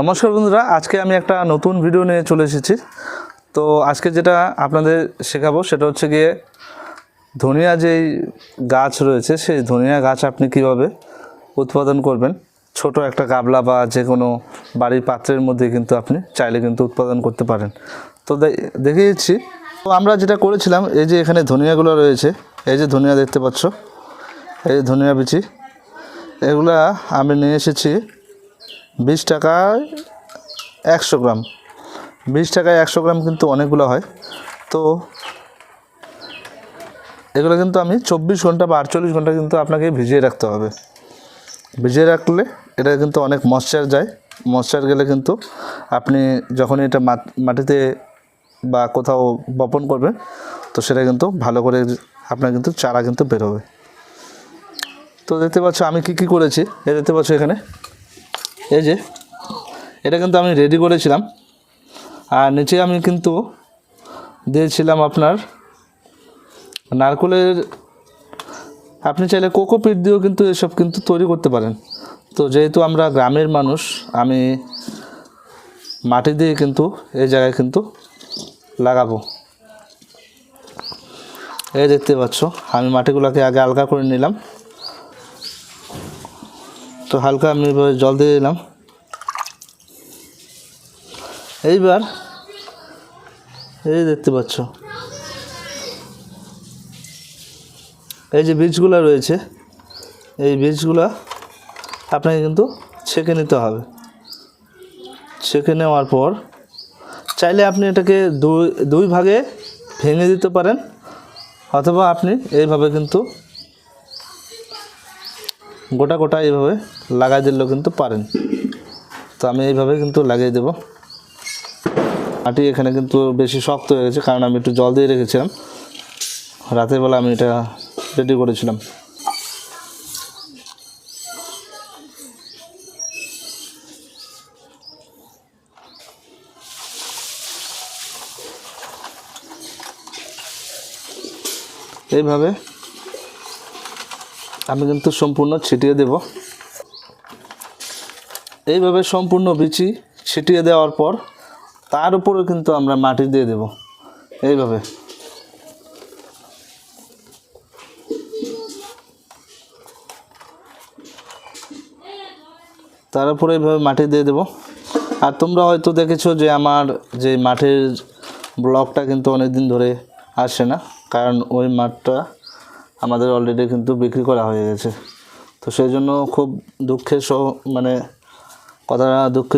নমস্কার বন্ধুরা, আজকে আমি একটা নতুন ভিডিও নিয়ে চলে এসেছি। তো আজকে যেটা আপনাদের শেখাবো সেটা হচ্ছে গিয়ে ধনিয়া যেই গাছ রয়েছে, সেই ধনিয়া গাছ আপনি কীভাবে উৎপাদন করবেন? ছোট একটা গাবলা বা যে কোনো বাড়ির পাত্রের মধ্যে কিন্তু আপনি চাইলে কিন্তু উৎপাদন করতে পারেন। তো দেখিয়েছি। তো আমরা যেটা করেছিলাম, এই যে এখানে ধনিয়াগুলো রয়েছে, এই যে ধনিয়া দেখতে পাচ্ছ, এই ধনিয়া বিচি, এগুলা আমি নিয়ে এসেছি বিশ টাকায় একশো গ্রাম। বিশ টাকায় একশো গ্রাম কিন্তু অনেকগুলো হয়। তো এগুলো কিন্তু আমি চব্বিশ ঘণ্টা বা আটচল্লিশ ঘণ্টা কিন্তু আপনাকে ভিজিয়ে রাখতে হবে। ভিজিয়ে রাখলে এটা কিন্তু অনেক ময়শ্চার যায়। ময়শ্চার গেলে কিন্তু আপনি যখন এটা মাট- মাটিতে বা কোথাও বপন করবেন, তো সেটা কিন্তু ভালো করে আপনার কিন্তু চারা কিন্তু বেরোবে তো দেখতে পাচ্ছ আমি কি কি করেছি? এ দেখতে পাচ্ছ এখানে এই যে, এটা কিন্তু আমি রেডি করেছিলাম। আর নিচে আমি কিন্তু দিয়েছিলাম আপনার নারকলের, আপনি চাইলে কোকোপিট দিয়েও কিন্তু এসব কিন্তু তৈরি করতে পারেন। তো যেহেতু আমরা গ্রামের মানুষ, আমি মাটি দিয়ে কিন্তু এই জায়গায় কিন্তু লাগাবো। এই দেখতে পাচ্ছ, আমি মাটিগুলোকে আগে আলগা করে নিলাম। তো হালকা আমি জল দিয়ে দিলাম। এইবার এই দেখতে পাচ্ছ। এই যে বীজগুলো রয়েছে, এই বীজগুলো আপনাকে কিন্তু ছেঁকে নিতে হবে। ছেঁকে নেওয়ার পর চাইলে আপনি এটাকে দুই দুই ভাগে ভেঙে দিতে পারেন, অথবা আপনি এইভাবে কিন্তু গোটা গোটা এইভাবে লাগাই দিলেও কিন্তু পারেন। তো আমি এইভাবে কিন্তু লাগিয়ে দেব। মাটি এখানে কিন্তু বেশি শক্ত হয়ে গেছে, কারণ আমি একটু জল দিয়ে রেখেছিলাম। রাতের বেলা আমি এটা রেডি করেছিলাম। এইভাবে আমি কিন্তু সম্পূর্ণ ছিটিয়ে দেব। এইভাবে সম্পূর্ণ বিচি ছিটিয়ে দেওয়ার পর তার উপরে কিন্তু আমরা মাটি দিয়ে দেব। এইভাবে। তার উপরে এইভাবে মাটি দিয়ে দেব। আর তোমরা হয়তো দেখেছ যে আমার যে মাঠের ব্লকটা কিন্তু অনেক দিন ধরে আসে না, কারণ ওই মাঠটা আমাদের অলরেডি কিন্তু বিক্রি করা হয়ে গেছে। তো সেই জন্য খুব দুঃখের সহ মানে কথাটা দুঃখ